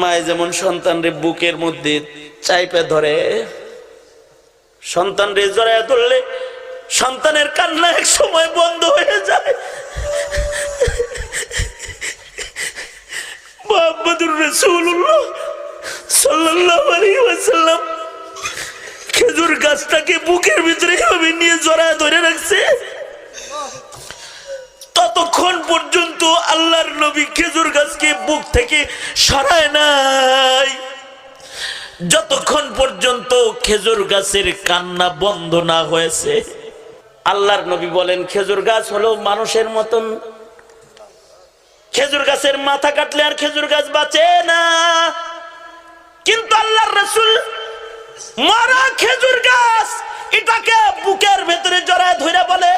মায় যেমন সন্তানরে বুকের মধ্যে চাইপে ধরে, সন্তানরে জড়ায় ধরলে সন্তানের কান্না এক সময় বন্ধ হয়ে যায়। মোহাম্মদুর রাসূলুল্লাহ সাল্লাল্লাহু আলাইহি ওয়াসাল্লাম খেজুর গাছটাকে বুকের ভিতরে এভাবে নিয়ে জড়ায় ধরে রাখছে। ততক্ষণ পর্যন্ত আল্লাহর নবী খেজুর গাছকে বুক থেকে সরায় নাই। যতক্ষণ পর্যন্ত খেজুর গাছের কান্না বন্ধ না হয়েছে, আল্লাহর নবী বলেন, খেজুর গাছ হলো মানুষের মতন। খেজুর গাছের মাথা কাটলে আর খেজুর গাছ বাঁচে না। কিন্তু আল্লাহর রসুল, মারা খেজুর গাছ। এটাকে বুকের ভেতরে জড়ায় ধরে বলে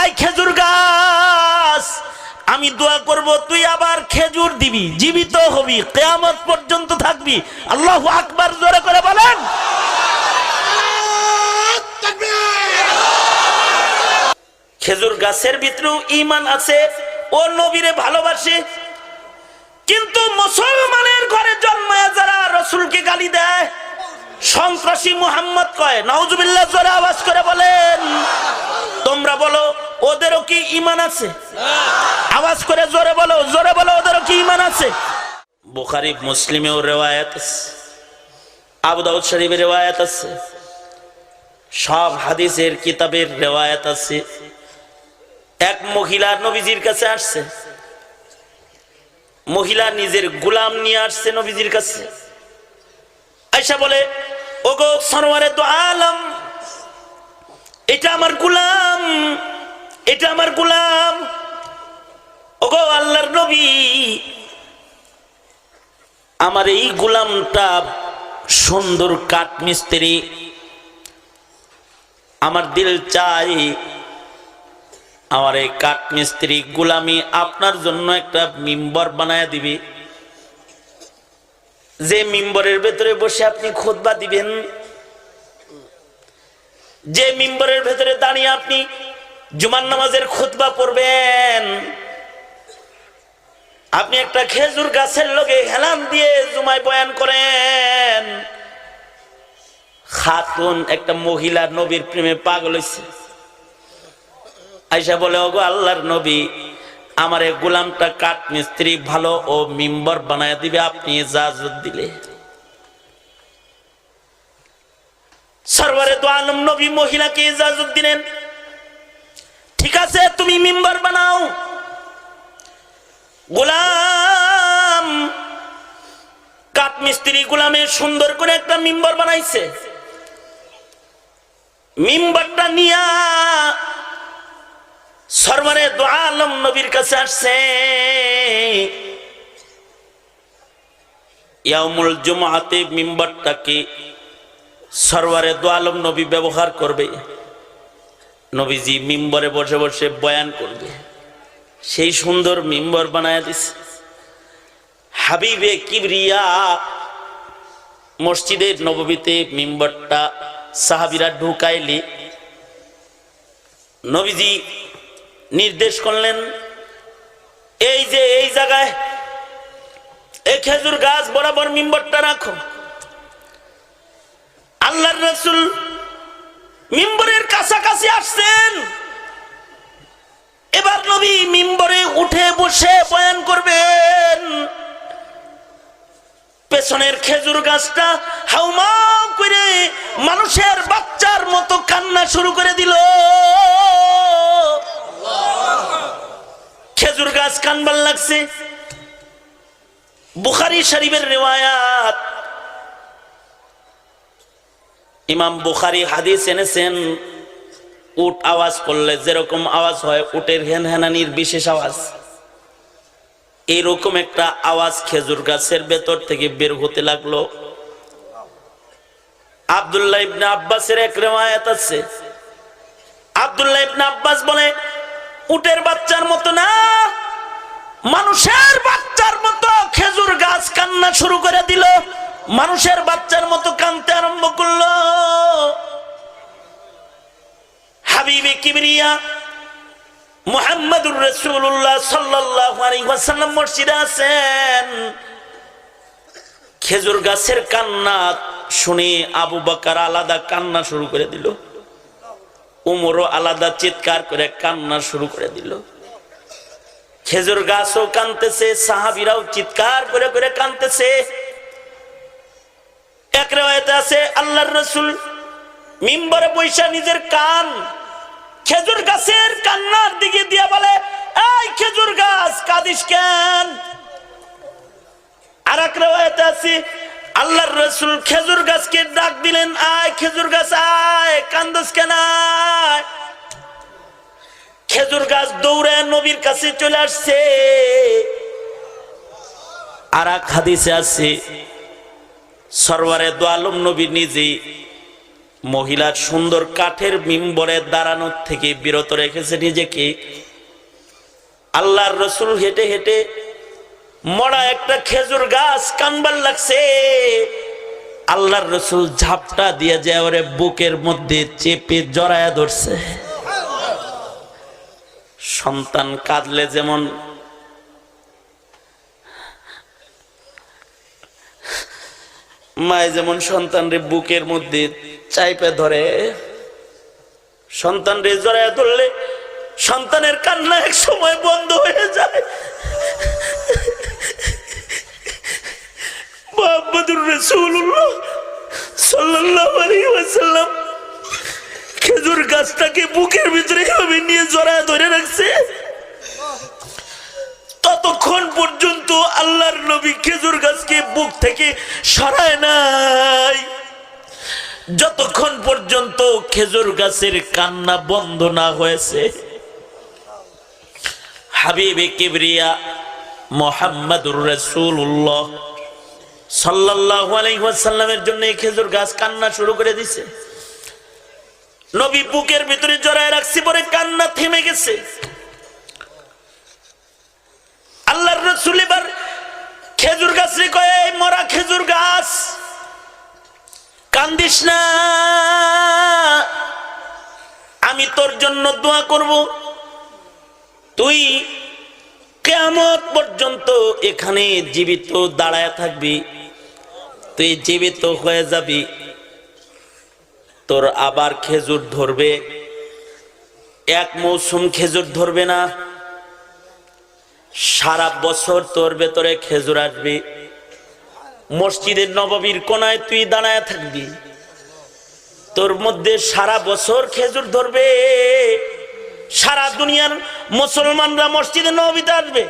এই খেজুর গাছ, আমি দোয়া করব, তুই আবার খেজুর দিবি, জীবিত হবি, কেয়ামত পর্যন্ত থাকবি। আল্লাহ আকবার, জোরে করে বলেন। খেজুর গাছের ভিতরেও ইমান আছে, ও নবীরে ভালোবাসে। কিন্তু মুসলমানের ঘরে জন্মায় যারা রসুলকে গালি দেয়, সন্ত্রাসী মুহাম্মদ কয়, নাউজুবিল্লাহ, জোরে আওয়াজ করে বলেন। তোমরা বলো ওদেরও কি ইমান আছে? আওয়াজ করে জোরে বলো জোরে বলো, ওদেরও কি ইমান আছে? বুখারি, মুসলিমেও রেওয়ায়াত আছে। আবু দাউদ শরীফের রেওয়ায়াত আছে। সব হাদিসের কিতাবের রেওয়ায়াত আছে। এক মহিলা নবীজির কাছে আসছে। মহিলা নিজের গোলাম নিয়ে আসছে নবীজির কাছে। আয়সা বলে, ওগো সরোয়ারে তো আলম, এটা আমার গোলাম। এটা আমার গোলাম। ওগো আল্লাহর নবী, আমার এই গোলামটা সুন্দর কাঠ মিস্ত্রি আমার দিল চাই, আমার এই কাঠ মিস্ত্রি গোলামি আপনার জন্য একটা মিম্বর বানায় দিবি। যে মিম্বরের ভেতরে বসে আপনি খোদবা দিবেন, যে মিম্বরের ভেতরে দাঁড়িয়ে আপনি জুমান নামাজের খুতবা পড়বেন। আপনি একটা খেজুর গাছের লগে হেলান দিয়ে জুমায় বয়ান করেন। খাতুন একটা মহিলা নবীর প্রেমে পাগল হয়েছে আইসা বলে, ওগো আল্লাহর নবী, আমার এই গোলামটা কাঠ মিস্ত্রি ভালো ও মিম্বর বানায় দিবে, আপনি ইজাজত দিলে। সরওয়ারে তো আলম নবী মহিলাকে ইজাজত দিলেন। ঠিক আছে, তুমি মিম্বর বানাও। গোলাম কাঠ মিস্ত্রি গোলামের সুন্দর করে একটা মিম্বর বানাইছে। মিম্বরটা নিয়া সরওয়ারে দো আলম নবীর কাছে আসছে। ইয়ামুল জুমাতে মিম্বরটাকে সরওয়ারে দো আলম নবী ব্যবহার করবে। নবীজি মিম্বরে বসে বসে বয়ান করবে। সেই সুন্দর মিম্বর বানায় দিছে। হাবিবে কিবরিয়া, মসজিদের নববীতে মিম্বরটা সাহাবিরা ঢুকাইলি, নবীজি নির্দেশ করলেন, এই যে এই জায়গায় এই খেজুর গাছ বরাবর মিম্বরটা রাখো। আল্লাহর রসুল মিম্বরের কাছাকাছি আসছেন। এবার নবী মিম্বরে উঠে বসে বয়ান করবেন। পেছনের খেজুর গাছটা হাউমা করে মানুষের বাচ্চার মতো কান্না শুরু করে দিল। খেজুর গাছ কানবার লাগছে। বুখারি শরীফের রেওয়ায়াত ইমাম বুখারি হাদিস এনেছেন, উট আওয়াজ করলে যেরকম আওয়াজ হয়, উটের হেন হেনানির বিশেষ আওয়াজ। এইরকম একটা আওয়াজ খেজুর গাছের ভেতর থেকে বের হতে লাগল। আবদুল্লাহ ইবনে আব্বাসের এক রেওয়ায়াত আছে। আবদুল্লাহ ইবনে আব্বাস বলে, উটের বাচ্চার মতো না, মানুষের বাচ্চার মতো খেজুর গাছ কান্না শুরু করে দিল। মানুষের বাচ্চার মতো কানতে আরম্ভ করল। হাবিবে কিবরিয়া মুহাম্মদুর আলাইহি ওয়াসাল্লাম মসজিদে আছেন। খেজুর গাছের কান্না শুনে আবু বকার আলাদা কান্না শুরু করে দিল। উমরও আলাদা চিৎকার করে কান্না শুরু করে দিল। খেজুর গাছও কানতেছে, সাহাবিরাও চিৎকার করে করে কানতেছে। এক রেওয়ায়তে আছে, আল্লাহর রসুল মিম্বরে বৈশা নিজের কান খেজুর গাছের কান্নার দিকে দিয়ে বলে, এই খেজুর গাছ, কাদিস কেন? আর আল্লাহর রসুল খেজুর গাছকে ডাক দিলেন, আয় খেজুর গাছ, আয় কেন? আয় খেজুর গাছ দৌড়ে নবীর কাছে চলে আসছে। আর এক হাদিসে আছে সরওয়ারে দোয়ালম নবী নিজে মহিলার সুন্দর কাঠের মিম্বরে দাঁড়ানোর থেকে বিরত রেখেছে নিজেকে। আল্লাহর রসুল হেঁটে হেঁটে মরা একটা খেজুর গাছ কানবার লাগছে। আল্লাহর রসুল ঝাপটা দিয়ে যে ওরে বুকের মধ্যে চেপে জড়ায়া ধরছে। সন্তান কাঁদলে যেমন মায় যেমন সন্তানরে বুকের মধ্যে চাইপে ধরে সন্তান রে জড়ায় ধরলে সন্তানের কান্না এক সময় বন্ধ হয়ে যায়। মোহাম্মদুর রাসূলুল্লাহ সাল্লাল্লাহু আলাইহি ওয়াসাল্লাম খেজুর গাছটাকে বুকের ভিতরে এভাবে নিয়ে জড়ায় ধরে রাখছে। ততক্ষণ পর্যন্ত আল্লাহর নবী খেজুর গাছকে বুক থেকে সরায় নাই। যতক্ষণ পর্যন্ত খেজুর গাছের কান্না বন্ধ না হয়েছে, হাবিবে কিবরিয়া মোহাম্মদুর রসুল্লাহ সাল্লাহ আলাইসাল্লামের জন্য খেজুর গাছ কান্না শুরু করে দিছে। নবী বুকের ভিতরে জড়ায় রাখছি পরে কান্না থেমে গেছে আল্লাহর রসুল এবার খেজুর কয়ে, "এই মরা খেজুর গাছ, কান্দিস না। আমি তোর জন্য দোয়া করব। তুই কেমন পর্যন্ত এখানে জীবিত দাঁড়ায় থাকবি। তুই জীবিত হয়ে যাবি। তোর আবার খেজুর ধরবে। এক মৌসুম খেজুর ধরবে না। সারা বছর তোর ভেতরে খেজুর আসবে। মসজিদের নববীর কোনায় তুই দাঁড়ায় থাকবি। তোর মধ্যে সারা বছর খেজুর ধরবে। সারা দুনিয়ার মুসলমানরা মসজিদে নবীতে আসবে।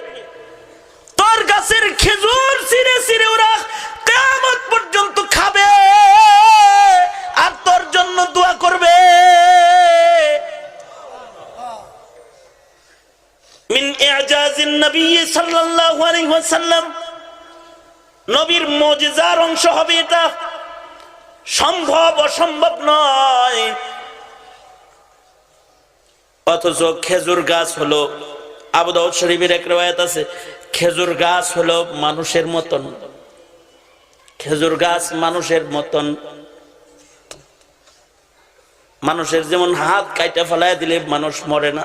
তোর গাছের খেজুর সিরে সিরে ওরা কেমন পর্যন্ত খাবে। আর তোর জন্য দোয়া করবে। মিন ইজাজিন নবী সাল্লাল্লাহু আলাইহি ওয়াসাল্লাম নবীর মুজিজার অংশ হবে এটা। সম্ভব, অসম্ভব নয়। অথচ খেজুর গাছ হলো আবুদাউদ শরীফের এক রওয়ায়াত আছে, খেজুর গাছ হলো মানুষের মতন। খেজুর গাছ মানুষের মতন। মানুষের যেমন হাত কাইটা ফেলায় দিলে মানুষ মরে না।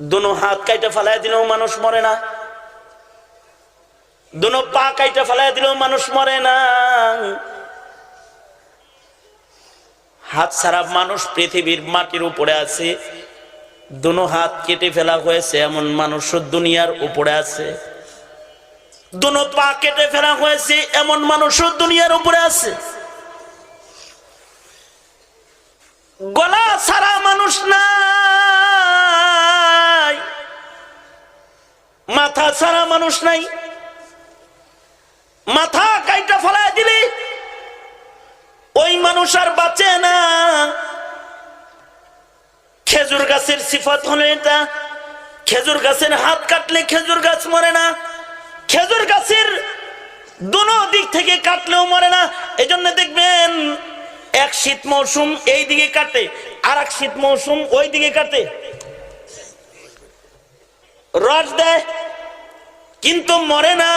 দুনো হাত কাইটা ফেলায় দিলেও মানুষ মরে না। দুনো পা কাইটা ফেলায় দিলেও মানুষ মরে না। হাত ছাড়া মানুষ পৃথিবীর মাটির উপরে আছে। দুনো হাত কেটে ফেলা হয়েছে, এমন মানুষ দুনিয়ার উপরে আছে। দুনো পা কেটে ফেলা হয়েছে, এমন মানুষ দুনিয়ার উপরে আছে। গলা ছাড়া মানুষ নাই। মাথা ছাড়া মানুষ নাই। মাথা কাইটা ফেলায় দিলি। ওই মানুষ আর বাঁচে না। খেজুর গাছের সিফাত হলো এটা। খেজুর গাছের হাত কাটলে খেজুর গাছ মরে না। খেজুর গাছের দুনো দিক থেকে কাটলেও মরে না। এই জন্য দেখবেন, এক শীত মৌসুম এই দিকে কাটে আর এক শীত মৌসুম ওই দিকে কাটে। রস দেয়, কিন্তু মরে না।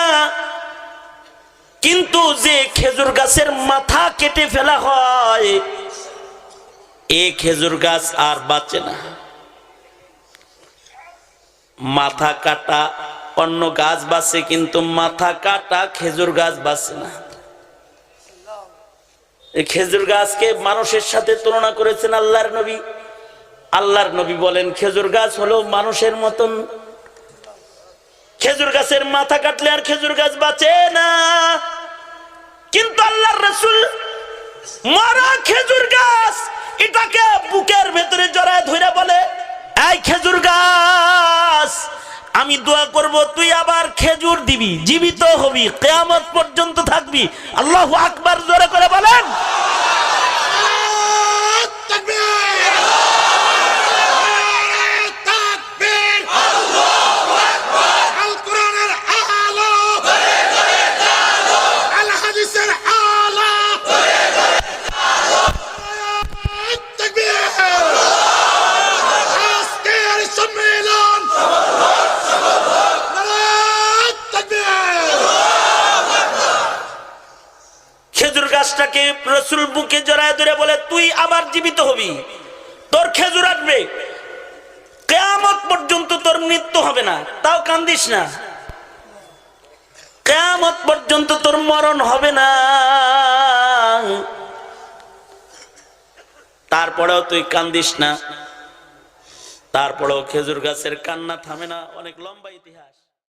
কিন্তু যে খেজুর গাছের মাথা কেটে ফেলা হয়, এ খেজুর গাছ আর বাঁচে না। মাথা কাটা অন্য গাছ বাঁচে, কিন্তু মাথা কাটা খেজুর গাছ বাঁচে না। খেজুর গাছকে মানুষের সাথে তুলনা করেছেন আল্লাহর নবী। আল্লাহর নবী বলেন, খেজুর গাছ হলো মানুষের মতন খেজুর গাছের মাথা কাটলে আর খেজুর গাছ বাঁচে না। কিন্তু আল্লাহর রসুল মারা খেজুর গাছ, এটাকে বুকের ভেতরে জড়ায় ধরে বলে, এই খেজুর গাছ, আমি দোয়া করব, তুই আবার খেজুর দিবি, জীবিত হবি, কেয়ামত পর্যন্ত থাকবি। আল্লাহ আকবার জোরে করে বলেন। হবি তোর খেজুর আসবে। কেয়ামত পর্যন্ত তোর মৃত্যু হবে না। তাও কান্দিস না। কেয়ামত পর্যন্ত তোর মরণ হবে না। তারপরেও তুই কান্দিস না। তারপরেও খেজুর গাছের কান্না থামে না। অনেক লম্বা ইতিহাস।